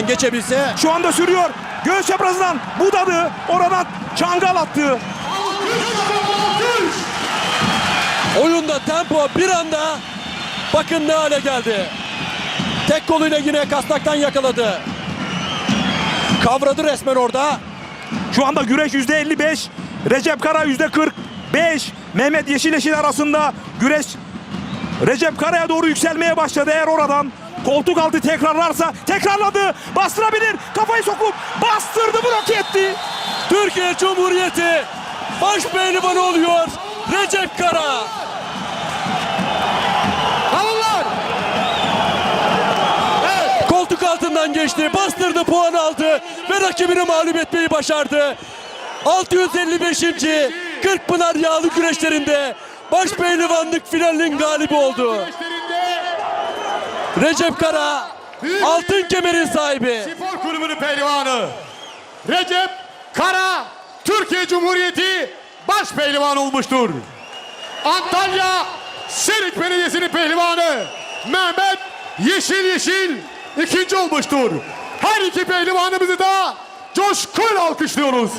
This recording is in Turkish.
geçebilse Şu anda sürüyor. Göğüs çaprazından budadı. Oradan çangal attı. oyunda tempo bir anda bakın ne hale geldi. Tek koluyla yine kasnaktan yakaladı. Kavradı resmen orada. Şu anda güreş %55. Recep Kara %45. Mehmet Yeşileşil arasında güreş Recep Kara'ya doğru yükselmeye başladı. Eğer oradan koltuk altı tekrarlarsa tekrarladı. Bastırabilir. Kafayı sokup bastırdı blok etti. Türkiye Cumhuriyeti baş pehlivanı oluyor Recep Kara. Alınlar. Koltuk altından geçti, bastırdı, puan aldı ve rakibini mağlup etmeyi başardı. 655. Kırkpınar yağlı güreşlerinde baş pehlivanlık finalinin galibi oldu. Recep Kara altın kemerin sahibi. spor kulübünün pehlivanı. Recep Kara Türkiye Cumhuriyeti baş pehlivan olmuştur. Antalya Serik Belediyesi'nin pehlivanı Mehmet Yeşil Yeşil ikinci olmuştur. Her iki pehlivanımızı da coşkuyla alkışlıyoruz.